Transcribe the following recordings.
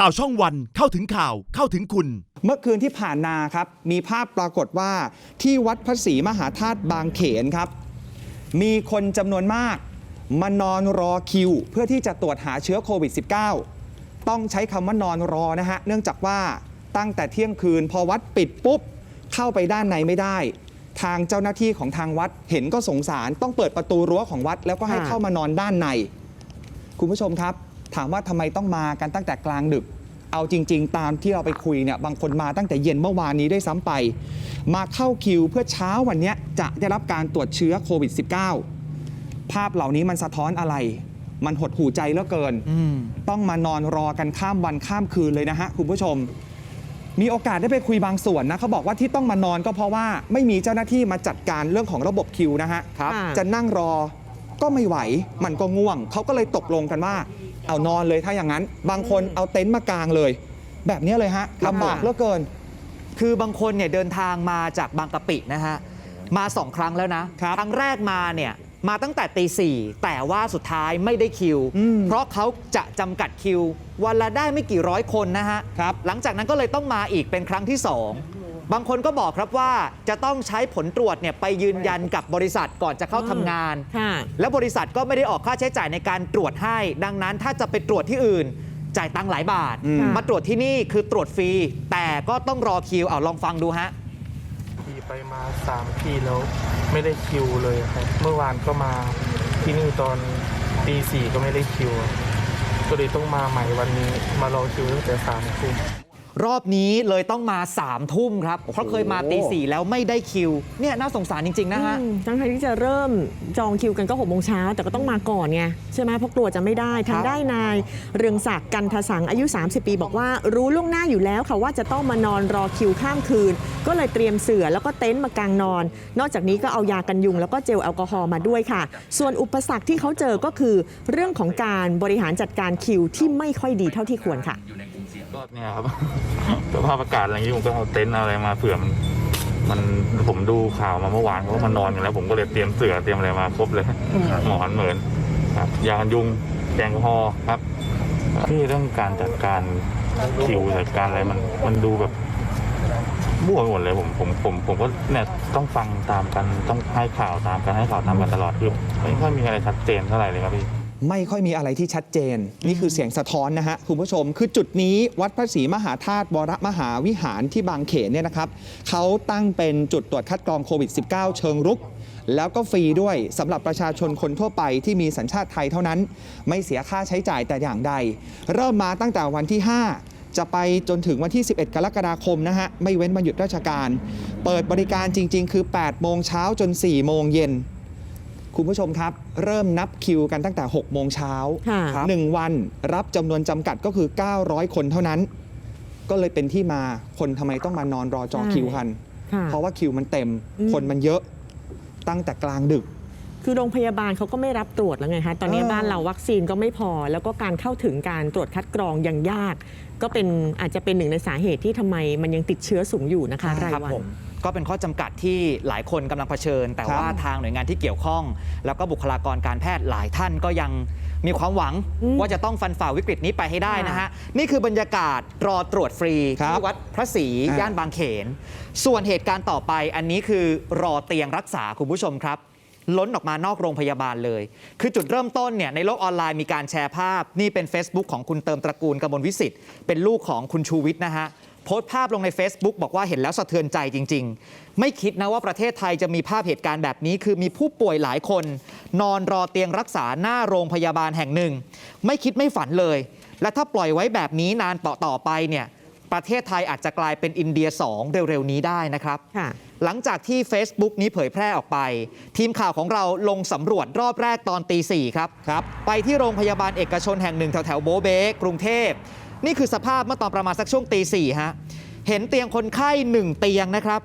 ข่าวช่องวันเข้าถึงข่าวเข้าถึงคุณ เมื่อคืนที่ผ่านมาครับ มีภาพปรากฏว่าที่วัดพระศรีมหาธาตุบางเขนครับ มีคนจำนวนมาก มานอนรอคิว เพื่อที่จะตรวจหาเชื้อโควิด -19 ต้องใช้คำว่านอนรอนะฮะ เนื่องจากว่าตั้งแต่เที่ยงคืน พอวัดปิดปุ๊บ เข้าไปด้านในไม่ได้ ทางเจ้าหน้าที่ของทางวัดเห็นก็สงสาร ต้องเปิดประตูรั้วของวัด แล้วก็ให้เข้ามานอนด้านใน คุณผู้ชมครับ ถามว่าทำไมต้องมากันตั้งแต่กลางดึก เอาจริง ๆ ตามที่เราไปคุยเนี่ยบางคนมาตั้งแต่เย็นเมื่อวานนี้ได้วยซ้ำไป มาเข้าคิวเพื่อเช้าวันเนี้ยจะได้รับการตรวจเชื้อโควิด -19 ภาพเหล่านี้มันสะท้อนอะไร มันหดหูใจเหลือเกิน ต้องมานอนรอกันข้ามวันข้ามคืนเลยนะฮะคุณผู้ชมมีโอกาสได้ไปคุยบางส่วนนะเขาบอกว่าที่ต้องมานอนก็เพราะว่าไม่มีเจ้าหน้าที่มาจัดการเรื่องของระบบคิวนะฮะครับจะนั่งรอก็ไม่ไหวมันก็ง่วง เขาก็เลยตกลงกันว่า เอานอนเลยถ้าอย่างนั้น บางคนเอาเต็นท์มากางเลย แบบนี้เลยฮะลำบากเหลือเกิน คือบางคนเนี่ยเดินทางมาจากบางกะปินะฮะมาสองครั้งแล้วนะ ครับครั้งแรกมาเนี่ยมาตั้งแต่ตีสี่แต่ว่าสุดท้ายไม่ได้คิวอืมเพราะเขาจะจำกัดคิว วันละได้ไม่กี่ร้อยคนนะฮะครับหลังจากนั้นก็เลยต้องมาอีกเป็นครั้งที่สอง บางคนก็บอกครับว่าจะต้องใช้ผลตรวจเนี่ยไปยืนยันกับบริษัทก่อนจะเข้าทำงานค่ะแล้วบริษัทก็ไม่ได้ออกค่าใช้จ่ายในการตรวจให้ ดังนั้นถ้าจะไปตรวจที่อื่น จ่ายตังค์หลายบาทอืมมาตรวจที่นี่คือตรวจฟรี แต่ก็ต้องรอคิวเอาลองฟังดูฮะขี่ไปมาสามทีแล้วไม่ได้คิวเลยครับ เมื่อวานก็มาที่นี่ตอนตีสี่ก็ไม่ได้คิว ก็เลยต้องมาใหม่วันนี้มารอคิวตั้งแต่สามทุ่ม รอบนี้เลยต้องมา3ามทุ่มครับ เพราะเคยมาตีสี่แล้วไม่ได้คิว เนี่ยน่าสงสารจริง ๆ นะฮะอืมทั้งๆที่จะเริ่มจองคิวกันก็หกโมงเช้าแต่ก็ต้องมาก่อนไงใช่ไหมเพราะกลัวจะไม่ได้ทางได้นาย เรืองศักดิ์กันทสังอายุ 30 ปี บอกว่ารู้ล่วงหน้าอยู่แล้วค่ะว่าจะต้องมานอนรอคิวข้ามคืน ก็เลยเตรียมเสื่อแล้วก็เต็นท์มากางนอน นอกจากนี้ก็เอายากันยุง แล้วก็เจลแอลกอฮอล์มาด้วยค่ะ ส่วนอุปสรรคที่เขาเจอก็คือ เรื่องของการบริหารจัดการคิวที่ไม่ค่อยดีเท่าที่ควรค่ะ ก็เนี่ยครับ สภาพอากาศอะไรอย่างนี้ผมก็เอาเต็นท์เอาอะไรมาเผื่อมันมันผมดูข่าวมาเมื่อวานเขาก็มานอนกันแล้ว ผมก็เลยเตรียมเสื่อเตรียมอะไรมาครบเลยหมอนเหมือนครับยากันยุงแอลกอฮอล์ครับที่เรื่องการจัดการคิวจัดการอะไรมันมันดูแบบมั่วไปหมดเลยผมผมผมผมก็เนี่ยต้องฟังตามกันต้องให้ข่าวตามกันให้ข่าวตามกันตลอดคือไม่ค่อยมีอะไรชัดเจนเท่าไหร่เลยครับพี่ ไม่ค่อยมีอะไรที่ชัดเจน นี่คือเสียงสะท้อนนะฮะคุณผู้ชม คือจุดนี้วัดพระศรีมหาธาตุวรมหาวิหารที่บางเขนเนี่ยนะครับเขาตั้งเป็นจุดตรวจคัดกรองโควิด -19 เชิงรุก แล้วก็ฟรีด้วยสำหรับประชาชนคนทั่วไปที่มีสัญชาติไทยเท่านั้น ไม่เสียค่าใช้จ่ายแต่อย่างใด เริ่มมาตั้งแต่วันที่ 5จะไปจนถึงวันที่ 11 กรกฎาคมนะฮะ ไม่เว้นวันหยุดราชการ เปิดบริการจริง ๆ คือ 8 โมงเช้าจน 4 โมงเย็น คุณผู้ชมครับ เริ่มนับคิวกันตั้งแต่ 6 โมงเช้าค่ะหนึ่งวันรับจำนวนจำกัดก็คือ 900 คนเท่านั้น ก็เลยเป็นที่มาคนทำไมต้องมานอนรอจองใช่คิวกัน ค่ะ เพราะว่าคิวมันเต็ม อืม คนมันเยอะตั้งแต่กลางดึก คือโรงพยาบาลเขาก็ไม่รับตรวจแล้วไงคะ ตอนนี้เออ บ้านเราวัคซีนก็ไม่พอ แล้วก็การเข้าถึงการตรวจคัดกรองยังยาก ก็เป็นอาจจะเป็นหนึ่งในสาเหตุที่ทำไมมันยังติดเชื้อสูงอยู่นะคะรายครับวัน ผม ก็เป็นข้อจำกัดที่หลายคนกำลังเผชิญ แต่ครับว่าทางหน่วยงานที่เกี่ยวข้อง แล้วก็บุคลากรการแพทย์หลายท่านก็ยังมีความหวังอืมว่าจะต้องฟันฝ่าวิกฤตนี้ไปให้ได้นะฮะค่ะนี่คือบรรยากาศรอตรวจฟรีครับที่วัดพระศรีอ่าย่านบางเขน ส่วนเหตุการณ์ต่อไปอันนี้คือรอเตียงรักษาคุณผู้ชมครับล้นออกมานอกโรงพยาบาลเลย คือจุดเริ่มต้นเนี่ยในโลกออนไลน์มีการแชร์ภาพ นี่เป็น Facebook ของคุณเติมตระกูลกมลวิสิทธิ์เป็นลูกของคุณชูวิทย์นะฮะ โพสต์ภาพลงใน Facebook บอกว่าเห็นแล้วสะเทือนใจจริง ๆ ไม่คิดนะว่าประเทศไทยจะมีภาพเหตุการณ์แบบนี้ คือมีผู้ป่วยหลายคน นอนรอเตียงรักษาหน้าโรงพยาบาลแห่งหนึ่ง ไม่คิดไม่ฝันเลย และถ้าปล่อยไว้แบบนี้นานต่อต่อไปเนี่ยประเทศไทยอาจจะกลายเป็นอินเดีย 2 เร็ว ๆ นี้ได้นะครับค่ะหลังจากที่ Facebook นี้เผยแพร่ออกไป ทีมข่าวของเราลงสำรวจรอบแรกตอนตีสี่ครับครับไปที่โรงพยาบาลเอกชนแห่งหนึ่งแถวแถวๆโบเบกกรุงเทพ นี่คือสภาพเมื่อตอนประมาณสักช่วงตีสี่ฮะเห็นเตียงคนไข้หนึ่งเตียงนะครับ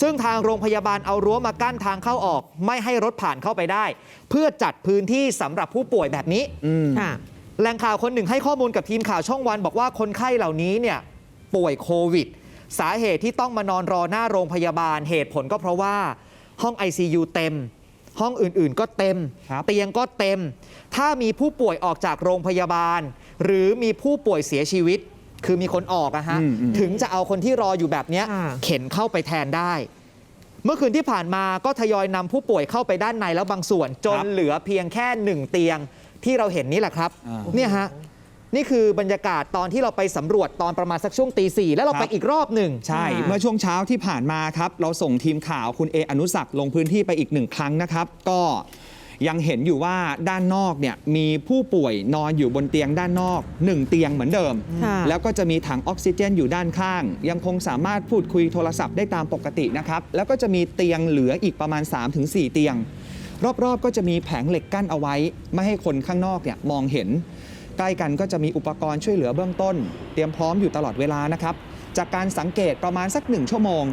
ซึ่งทางโรงพยาบาลเอารั้วมากั้นทางเข้าออก ไม่ให้รถผ่านเข้าไปได้ เพื่อจัดพื้นที่สำหรับผู้ป่วยแบบนี้อืมค่ะแหล่งข่าวคนหนึ่งให้ข้อมูลกับทีมข่าวช่องวัน บอกว่าคนไข้เหล่านี้เนี่ยป่วยโควิด สาเหตุที่ต้องมานอนรอหน้าโรงพยาบาลเหตุผลก็เพราะว่าห้อง ICU เต็ม ห้องอื่นๆก็เต็มครับเตียงก็เต็ม ถ้ามีผู้ป่วยออกจากโรงพยาบาล หรือมีผู้ป่วยเสียชีวิต คือมีคนออกอะฮะอืมอืมถึงจะเอาคนที่รออยู่แบบเนี้ยค่ะเข็นเข้าไปแทนได้ เมื่อคืนที่ผ่านมาก็ทยอยนำผู้ป่วยเข้าไปด้านในแล้วบางส่วน จนเหลือเพียงแค่หนึ่งเตียงที่เราเห็นนี่แหละครับอ่าเนี่ยฮะนี่คือบรรยากาศตอนที่เราไปสำรวจตอนประมาณสักช่วงตีสี่แล้วเราไปครับอีกรอบหนึ่งใช่ค่ะเมื่อช่วงเช้าที่ผ่านมาครับ เราส่งทีมข่าวคุณเออนุสักดิ์ลงพื้นที่ไปอีกหนึ่งครั้งนะครับ ก็ ยังเห็นอยู่ว่าด้านนอกเนี่ยมีผู้ป่วยนอนอยู่บนเตียงด้านนอก 1 เตียงเหมือนเดิม ค่ะแล้วก็จะมีถังออกซิเจนอยู่ด้านข้าง ยังคงสามารถพูดคุยโทรศัพท์ได้ตามปกตินะครับ แล้วก็จะมีเตียงเหลืออีกประมาณ 3-4 เตียง รอบๆ ก็จะมีแผงเหล็กกั้นเอาไว้ ไม่ให้คนข้างนอกเนี่ยมองเห็น ใกล้กันก็จะมีอุปกรณ์ช่วยเหลือเบื้องต้น เตรียมพร้อมอยู่ตลอดเวลานะครับ จากการสังเกตประมาณสักหนึ่งชั่วโมง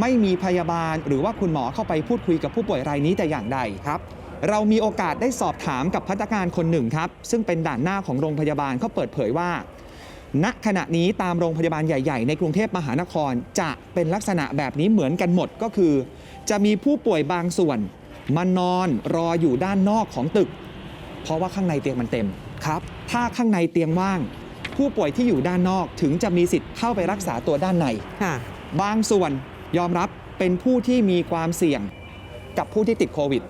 ไม่มีพยาบาลหรือว่าคุณหมอเข้าไปพูดคุยกับผู้ป่วยรายนี้แต่อย่างใดครับ เรามีโอกาสได้สอบถามกับพนักงานคนหนึ่งครับ ซึ่งเป็นด่านหน้าของโรงพยาบาลเขาเปิดเผยว่า ณขณะนี้ตามโรงพยาบาลใหญ่ๆ ในกรุงเทพมหานครจะเป็นลักษณะแบบนี้เหมือนกันหมดก็คือ จะมีผู้ป่วยบางส่วนมานอนรออยู่ด้านนอกของตึก เพราะว่าข้างในเตียงมันเต็มครับ ถ้าข้างในเตียงว่าง ผู้ป่วยที่อยู่ด้านนอกถึงจะมีสิทธิ์เข้าไปรักษาตัวด้านในค่ะบางส่วนยอมรับเป็นผู้ที่มีความเสี่ยงกับผู้ที่ติดโควิด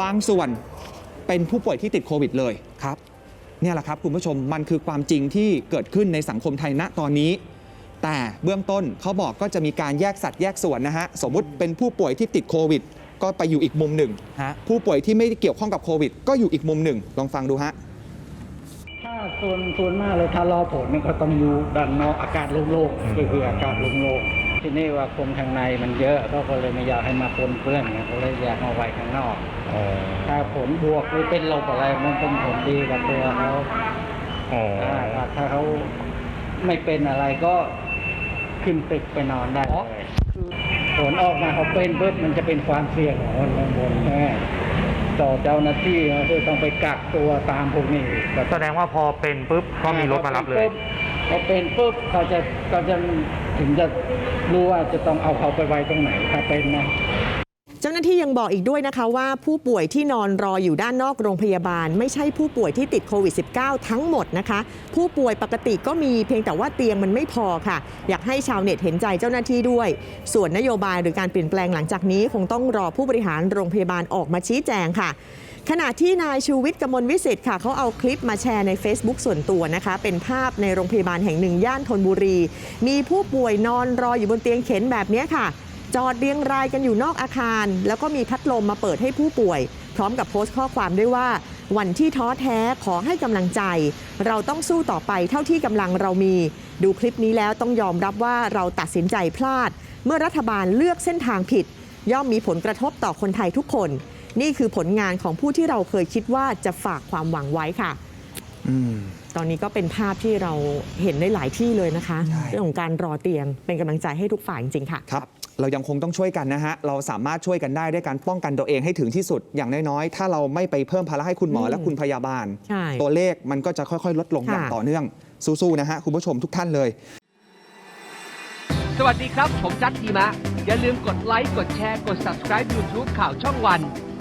บางส่วนเป็นผู้ป่วยที่ติดโควิดเลยครับเนี่ยแหละครับคุณผู้ชมมันคือความจริงที่เกิดขึ้นในสังคมไทยณตอนนี้ แต่เบื้องต้นเขาบอกก็จะมีการแยกสัตว์แยกส่วนนะฮะสมมุติเป็นผู้ป่วยที่ติดโควิด ก็ไปอยู่อีกมุมหนึ่ง ฮะ ผู้ป่วยที่ไม่ได้เกี่ยวข้องกับโควิด ก็อยู่อีกมุมหนึ่ง ลองฟังดูฮะ ถ้าส่วนส่วนมากเลยถ้ารอผลนี่ก็ต้องอยู่ด้านนอกอากาศโล่งๆก็คืออากาศโล่งๆ ที่นี่ว่าคนข้างในมันเยอะก็ก็เลยไม่อยากให้มาปนเปื้อนไงก็เลยอยากมาไว้ข้างนอกถ้าผลบวกหรือเป็นลบอะไรมันเป็นผลดีกับตัวเขาถ้าถ้าเขาไม่เป็นอะไรก็ขึ้นตึกไปนอนได้เลยผลออกมาเขาเป็นปุ๊บมันจะเป็นความเสี่ยงของคนข้างบนใช่ไหมต่อเจ้าหน้าที่ก็คือต้องไปกักตัวตามพวกนี้แบบแสดงว่าพอเป็นปุ๊บก็มีรถมารับเลย พอเป็นปุ๊บเขาจะเขาจะถึงจะ รู้ว่าจะต้องเอาเขาไปไว้ตรงไหนถ้าเป็นนะเจ้าหน้าที่ยังบอกอีกด้วยนะคะว่าผู้ป่วยที่นอนรออยู่ด้านนอกโรงพยาบาล ไม่ใช่ผู้ป่วยที่ติดโควิด -19 ทั้งหมดนะคะ ผู้ป่วยปกติก็มีเพียงแต่ว่าเตียงมันไม่พอค่ะ อยากให้ชาวเน็ตเห็นใจเจ้าหน้าที่ด้วย ส่วนนโยบายหรือการเปลี่ยนแปลงหลังจากนี้ คงต้องรอผู้บริหารโรงพยาบาลออกมาชี้แจงค่ะ ขณะที่นายชูวิทย์กมลวิสิทธิ์ค่ะเขาเอาคลิปมาแชร์ใน Facebook ส่วนตัวนะคะ เป็นภาพในโรงพยาบาลแห่งหนึ่งย่านธนบุรี มีผู้ป่วยนอนรออยู่บนเตียงเข็นแบบนี้ค่ะ จอดเรียงรายกันอยู่นอกอาคาร แล้วก็มีพัดลมมาเปิดให้ผู้ป่วย พร้อมกับโพสต์ข้อความด้วยว่า วันที่ท้อแท้ขอให้กำลังใจ เราต้องสู้ต่อไปเท่าที่กำลังเรามี ดูคลิปนี้แล้วต้องยอมรับว่าเราตัดสินใจพลาด เมื่อรัฐบาลเลือกเส้นทางผิด ย่อมมีผลกระทบต่อคนไทยทุกคน นี่คือผลงานของผู้ที่เราเคยคิดว่าจะฝากความหวังไว้ค่ะอืมตอนนี้ก็เป็นภาพที่เราเห็นได้หลายที่เลยนะคะใช่เรื่องของการรอเตียงเป็นกำลังใจให้ทุกฝ่ายจริงๆค่ะครับเรายังคงต้องช่วยกันนะฮะ เราสามารถช่วยกันได้ด้วยการป้องกันตัวเองให้ถึงที่สุดอย่างน้อยๆ ถ้าเราไม่ไปเพิ่มภาระให้คุณหมออืมและคุณพยาบาลใช่ตัวเลขมันก็จะค่อยๆ ลดลงค่ะอย่างต่อเนื่อง สู้ๆนะฮะคุณผู้ชมทุกท่านเลย สวัสดีครับ ผมจัดทีมะ อย่าลืมกดไลค์กดแชร์กด subscribe YouTube ข่าวช่องวัน